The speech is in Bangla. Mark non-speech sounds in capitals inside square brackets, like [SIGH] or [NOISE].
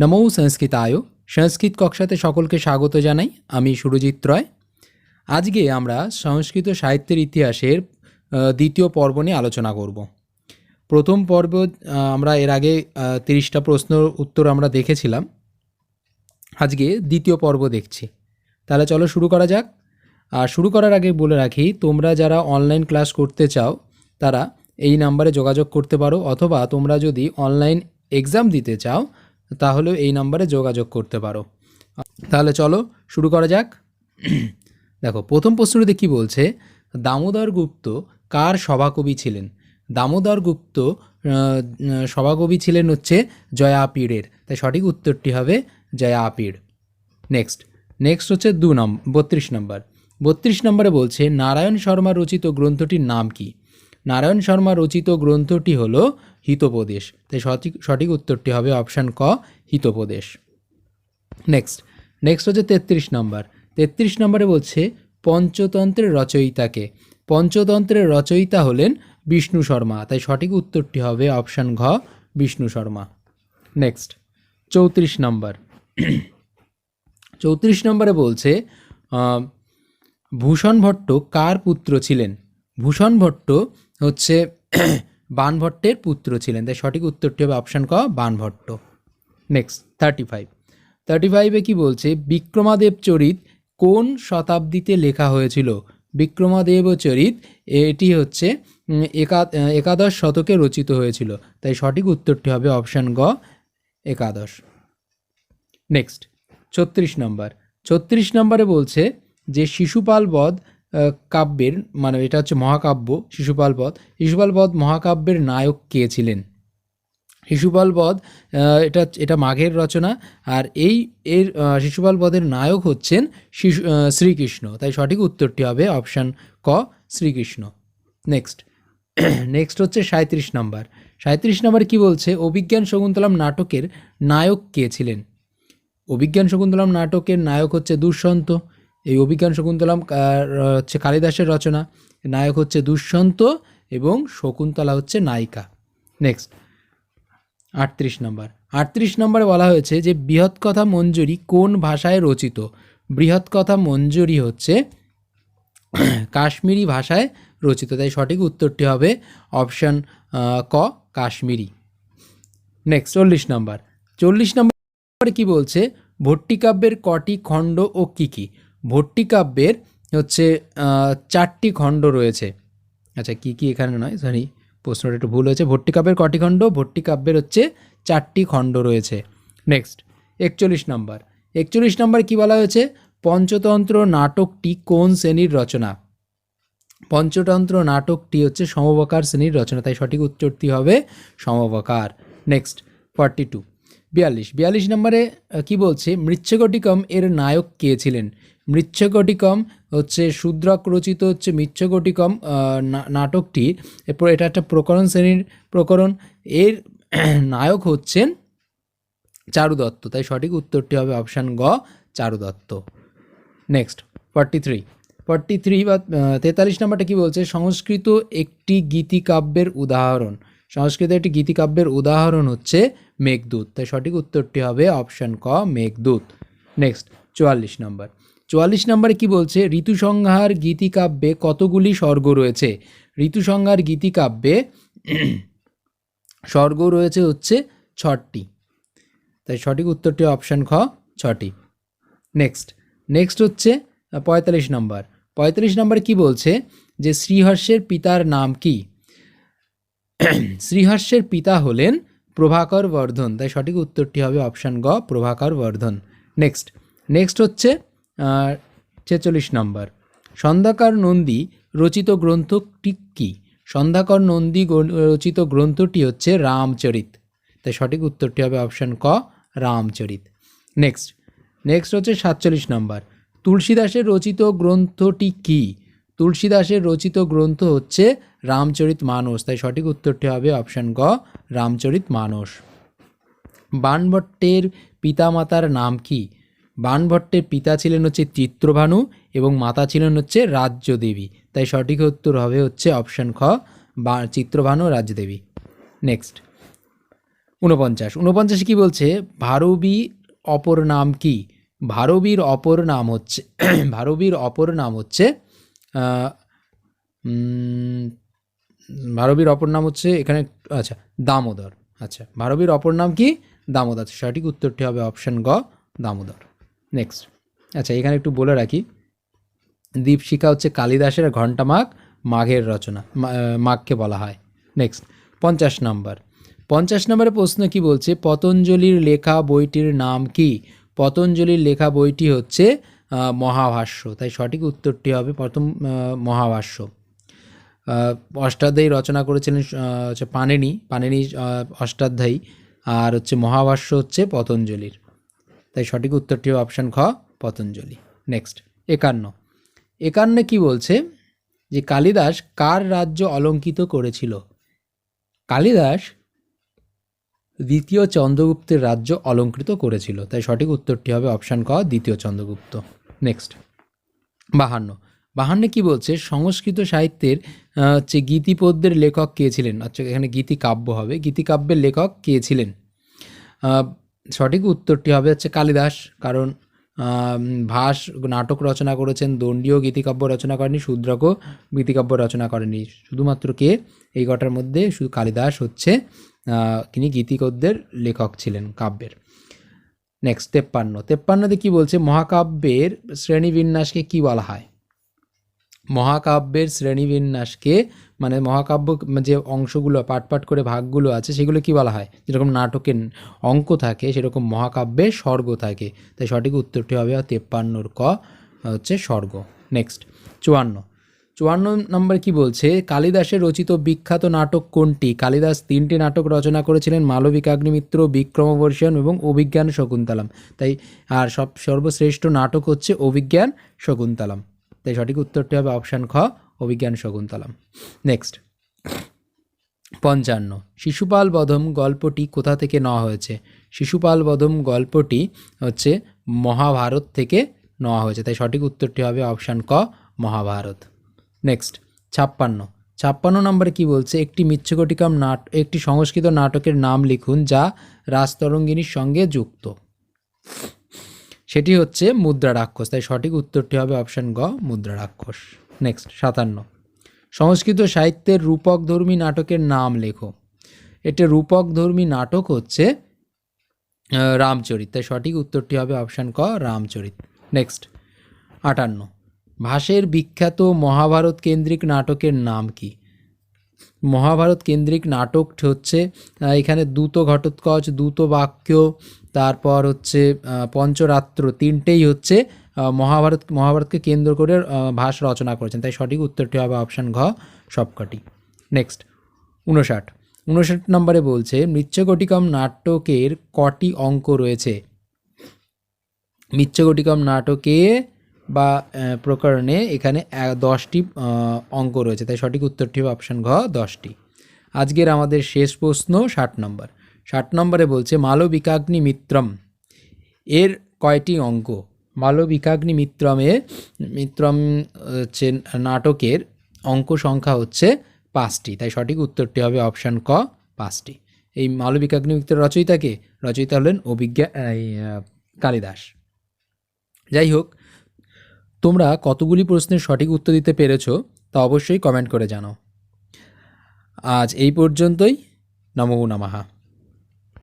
নমো সংস্কৃতায় সংস্কৃত কক্ষাতে সকলকে স্বাগত জানাই। আমি সুরজিৎ রয়। আজকে আমরা সংস্কৃত সাহিত্যের ইতিহাসের দ্বিতীয় পর্ব নিয়ে আলোচনা করব। প্রথম পর্ব আমরা এর আগে তিরিশটা প্রশ্ন উত্তর আমরা দেখেছিলাম। আজকে দ্বিতীয় পর্ব দেখছি। তাহলে চলো শুরু করা যাক। আর শুরু করার আগে বলে রাখি, তোমরা যারা অনলাইন ক্লাস করতে চাও, তারা এই নাম্বারে যোগাযোগ করতে পারো। অথবা তোমরা যদি অনলাইন এক্সাম দিতে চাও তাহলেও এই নাম্বারে যোগাযোগ করতে পারো। তাহলে চলো শুরু করা যাক। দেখো, প্রথম প্রশ্নটিতে কি বলছে, দামোদর গুপ্ত কার সভাকবি ছিলেন? দামোদর গুপ্ত সভাকবি ছিলেন হচ্ছে জয়াপীড়ের তাই সঠিক উত্তরটি হবে জয়াপীড় নেক্সট নেক্সট হচ্ছে দু নম্বর বত্রিশ নম্বর। বত্রিশ নম্বরে বলছে, নারায়ণ শর্মা রচিত গ্রন্থটির নাম কি? নারায়ণ শর্মা রচিত গ্রন্থটি হল হিতোপদেশ। তাই সঠিক সঠিক উত্তরটি হবে অপশান ক, হিতোপদেশ। নেক্সট নেক্সট হচ্ছে তেত্রিশ নম্বর। তেত্রিশ নম্বরে বলছে পঞ্চতন্ত্রের রচয়িতাকে। পঞ্চতন্ত্রের রচয়িতা হলেন বিষ্ণু শর্মা। তাই সঠিক উত্তরটি হবে অপশান ঘ, বিষ্ণু শর্মা। নেক্সট চৌত্রিশ নম্বর। চৌত্রিশ নম্বরে বলছে ভূষণ ভট্ট কার পুত্র ছিলেন? ভূষণ ভট্ট হচ্ছে [CLEARS THROAT] বানভট্টের পুত্র ছিলেন। তাই সঠিক উত্তরটি হবে অপশান ক Banabhatta next thirty five thirty ফাইভে কী বলছে? বিক্রমাদেব চরিত কোন শতাব্দীতে লেখা হয়েছিল? বিক্রমাদেব চরিত এটি হচ্ছে একাদশ শতকে রচিত হয়েছিল। তাই সঠিক উত্তরটি হবে অপশান গ, একাদশ। নেক্সট ছত্রিশ নম্বর। ছত্রিশ নম্বরে বলছে যে শিশুপাল বধ কাব্যের মানে এটা হচ্ছে মহাকাব্য, শিশুপাল বধ। শিশুপাল বধ মহাকাব্যের নায়ক কে ছিলেন? শিশুপাল বধ এটা এটা মাঘের রচনা, আর এই, এর শিশুপাল বধের নায়ক হচ্ছেন শিশু শ্রীকৃষ্ণ। তাই সঠিক উত্তরটি হবে অপশান ক, শ্রীকৃষ্ণ। নেক্সট। [CLEARS THROAT] নেক্সট হচ্ছে সাঁত্রিশ নম্বর। সাঁত্রিশ নম্বরে কি বলছে? অভিজ্ঞান শকুন্তলাম নাটকের নায়ক কে ছিলেন? অভিজ্ঞান শকুন্তলাম নাটকের নায়ক হচ্ছে দুষ্যন্ত এই অভিজ্ঞান শকুন্তলম হচ্ছে কালিদাসের রচনা। নায়ক হচ্ছে দুষ্যন্ত এবং শকুন্তলা হচ্ছে নায়িকা। নেক্সট আটত্রিশ নম্বর। আটত্রিশ নম্বরে বলা হয়েছে যে, বৃহৎ কথা মঞ্জুরি কোন ভাষায় রচিত? বৃহৎ কথা মঞ্জুরি হচ্ছে কাশ্মীরি ভাষায় রচিত। তাই সঠিক উত্তরটি হবে অপশান ক, কাশ্মীরি। নেক্সট চল্লিশ নম্বর। চল্লিশ নম্বরে কি বলছে? ভট্টিকাব্যের কটি খণ্ড ও কী কী? ভট্টিকাব্যের হচ্ছে চারটি খণ্ড রয়েছে। আচ্ছা কী কী এখানে নয়? সরি প্রশ্নটা একটু ভুল হয়েছে। ভট্টিকাব্যের কটি খণ্ড? ভট্টিকাব্যের হচ্ছে চারটি খণ্ড রয়েছে। নেক্সট একচল্লিশ নম্বর। একচল্লিশ নম্বর কি বলা হয়েছে? পঞ্চতন্ত্র নাটকটি কোন শ্রেণির রচনা? পঞ্চতন্ত্র নাটকটি হচ্ছে সমবকার শ্রেণির রচনা, তাই সঠিক উত্তরটি হবে সমবকার। নেক্সট ফর্টি টু বিয়াল্লিশ। বিয়াল্লিশ নম্বরে কী বলছে? মৃচ্ছকটিকম এর নায়ক কে ছিলেন? মৃচ্ছকটিকম হচ্ছে শূদ্রক রচিত হচ্ছে মৃচ্ছকটিকম নাটকটি। এরপর এটা একটা প্রকরণ শ্রেণির প্রকরণ। এর [CLEARS THROAT] নায়ক হচ্ছেন চারু দত্ত তাই সঠিক উত্তরটি হবে অপশান গ Charu Dutta next, forty three. Forty three বা তেতাল্লিশ নাম্বারটা কী বলছে? সংস্কৃত একটি গীতিকাব্যের উদাহরণ। সংস্কৃত একটি গীতিকাব্যের উদাহরণ হচ্ছে মেঘদূত। তাই সঠিক উত্তরটি হবে অপশান ক, মেঘদূত। নেক্সট, চুয়াল্লিশ নম্বর। চুয়াল্লিশ নম্বরে কি বলছে? ঋতুসংহার গীতিকাব্যে কতগুলি স্বর্গ রয়েছে? ঋতুসংহার গীতিকাব্যে স্বর্গ রয়েছে হচ্ছে ছটি। তাই সঠিক উত্তরটি অপশান খ, ছটি। নেক্সট। নেক্সট হচ্ছে পঁয়তাল্লিশ নম্বর। পঁয়তাল্লিশ নম্বর কি বলছে? যে শ্রীহর্ষের পিতার নাম কি? শ্রীহর্ষের পিতা হলেন প্রভাকর বর্ধন। তাই সঠিক উত্তরটি হবে অপশান গ, প্রভাকর বর্ধন। নেক্সট। নেক্সট হচ্ছে ছেচল্লিশ নম্বর। সন্ধ্যাকর নন্দী রচিত গ্রন্থটি কি? সন্ধ্যাকর নন্দী রচিত গ্রন্থটি হচ্ছে রামচরিত। তাই সঠিক উত্তরটি হবে অপশান ক, রামচরিত। নেক্সট। নেক্সট হচ্ছে সাতচল্লিশ নম্বর। তুলসীদাসের রচিত গ্রন্থটি কি? তুলসীদাসের রচিত গ্রন্থ হচ্ছে রামচরিত মানস। তাই সঠিক উত্তরটি হবে অপশান গ, রামচরিত মানস। বাণভট্টের পিতামাতার নাম কি? বাণভট্টের পিতা ছিলেন হচ্ছে চিত্রভানু এবং মাতা ছিলেন হচ্ছে রাজ্যদেবী। তাই সঠিক উত্তর হবে হচ্ছে অপশান খ, বা চিত্রভানু রাজ্যদেবী। নেক্সট ঊনপঞ্চাশ। ঊনপঞ্চাশে কী বলছে? ভারবী অপর নাম কি? ভারবীর অপর নাম হচ্ছে, [CLEARS THROAT] ভারবীর অপর নাম হচ্ছে ভারবীর অপর নাম হচ্ছে এখানে আচ্ছা দামোদর। আচ্ছা ভারবীর অপর নাম কি? দামোদর। সঠিক উত্তরটি হবে অপশন গ, দামোদর। নেক্সট আচ্ছা এখানে একটু বলে রাখি। দীপশিখা হচ্ছে কালিদাসের ঘণ্টামাগ মাঘের রচনা মাঘকে বলা হয়। নেক্সট পঞ্চাশ নম্বর। পঞ্চাশ নম্বরের প্রশ্ন কি বলছে? পতঞ্জলির লেখা বইটির নাম কি? পতঞ্জলির লেখা বইটি হচ্ছে মহাভাষ্য। তাই সঠিক উত্তরটি হবে প্রথম মহাভাষ্য। অষ্টাধ্যায়ী রচনা করেছিলেন হচ্ছে পাণিনি আহ, অষ্টাধ্যায়ী। আর হচ্ছে মহাভাষ্য হচ্ছে পতঞ্জলির। তাই সঠিক উত্তরটি হবে অপশান খ পতঞ্জলি। নেক্সট একান্ন। একান্নে কি বলছে? যে কালিদাস কার রাজ্য অলঙ্কিত করেছিল? কালিদাস দ্বিতীয় চন্দ্রগুপ্তের রাজ্য অলঙ্কৃত করেছিল। তাই সঠিক উত্তরটি হবে অপশান ক দ্বিতীয় চন্দ্রগুপ্ত। নেক্সট বাহান্ন। বাহান্নে কি বলছে? সংস্কৃত সাহিত্যের হচ্ছে গীতিপদ্যের লেখক কে ছিলেন? আচ্ছা এখানে গীতিকাব্য হবে। গীতিকাব্যের লেখক কে ছিলেন? সঠিক উত্তরটি হবে হচ্ছে কালিদাস। কারণ ভাস নাটক রচনা করেছেন, দণ্ডীয় গীতিকাব্য রচনা করেনি শূদ্রকও গীতিকাব্য রচনা করেনি শুধুমাত্র কে? এই কটার মধ্যে শুধু কালিদাস হচ্ছে তিনি গীতিকদ্যের লেখক ছিলেন কাব্যের। নেক্সট তেপ্পান্ন। তেপ্পান্নতে কি বলছে? মহাকাব্যের শ্রেণীবিন্যাসকে কি বলা হয়? মহাকাব্যের শ্রেণীবিন্যাসকে মানে মহাকাব্য যে অংশগুলো, পাট পাট করে ভাগগুলো আছে, সেগুলো কি বলা হয়? যেরকম নাটকের অঙ্ক থাকে, সেরকম মহাকাব্যে স্বর্গ থাকে। তাই সঠিক উত্তরটি হবে তেপ্পান্নর ক, হচ্ছে স্বর্গ। নেক্সট চুয়ান্ন। চুয়ান্ন নম্বর কি বলছে? কালিদাসের রচিত বিখ্যাত নাটক কোনটি? কালিদাস তিনটি নাটক রচনা করেছিলেন মালবিকাগ্নিমিত্র বিক্রমবর্ষণ এবং অভিজ্ঞান শকুন্তলাম। তাই আর সব সর্বশ্রেষ্ঠ নাটক হচ্ছে অভিজ্ঞান শকুন্তলম। তাই সঠিক উত্তরটি হবে অপশান খ, অভিজ্ঞান শকুন্তলাম। নেক্সট পঞ্চান্ন। শিশুপাল বধম গল্পটি কোথা থেকে নেওয়া হয়েছে? শিশুপাল বধম গল্পটি হচ্ছে মহাভারত থেকে নেওয়া হয়েছে, তাই সঠিক উত্তরটি হবে অপশান ক, মহাভারত। নেক্সট ছাপ্পান্ন। ছাপ্পান্ন নম্বরে কি বলছে? একটি মিচ্ছকটিকাম নাট একটি সংস্কৃত নাটকের নাম লিখুন যা রাজতরঙ্গিনীর সঙ্গে যুক্ত। সেটি হচ্ছে মুদ্রা রাক্ষস। তাই সঠিক উত্তরটি হবে অপশান গ, মুদ্রা রাক্ষস। নেক্সট সাতান্ন। সংস্কৃত সাহিত্যের রূপকধর্মী নাটকের নাম লেখো। এটা রূপকধর্মী নাটক হচ্ছে রামচরিত। তাই সঠিক উত্তরটি হবে অপশান ক, রামচরিত। নেক্সট আটান্ন। ভাষের বিখ্যাত মহাভারত কেন্দ্রিক নাটকের নাম কি? মহাভারত কেন্দ্রিক নাটক হচ্ছে এখানে দ্রুত ঘটোৎকচ, দ্রুত বাক্য তারপর হচ্ছে পঞ্চরাত্র তিনটেই হচ্ছে মহাভারত, মহাভারতকে কেন্দ্র করে ভাষ রচনা করেছেন। তাই সঠিক উত্তরটি হবে অপশান ঘ, সবকটি। নেক্সট উনষাট উনষাট নম্বরে বলছে, মৃচ্ছকটিকম নাটকের কটি অঙ্ক রয়েছে? মিচ্ছগটিকম নাটকে বা প্রকরণে এখানে দশটি অঙ্ক রয়েছে। তাই সঠিক উত্তরটি হবে অপশান ঘ, দশটি। আজকের আমাদের শেষ প্রশ্ন ষাট নম্বর। ষাট নম্বরে বলছে, মালবিকাগ্নি মিত্রম। এর কয়টি অঙ্ক? মালবিকাগ্নি মিত্রমে মিত্রম হচ্ছে নাটকের অঙ্ক সংখ্যা হচ্ছে পাঁচটি, তাই সঠিক উত্তরটি হবে অপশান ক, পাঁচটি। এই মালবিকাগ্নি মিত্র রচয়িতাকে রচয়িতা হলেন অভিজ্ঞা কালিদাস। যাই হোক, তোমরা কতগুলি প্রশ্নের সঠিক উত্তর দিতে পেরেছ তা অবশ্যই কমেন্ট করে জানাও। আজ এই পর্যন্তই। নমো নমঃ।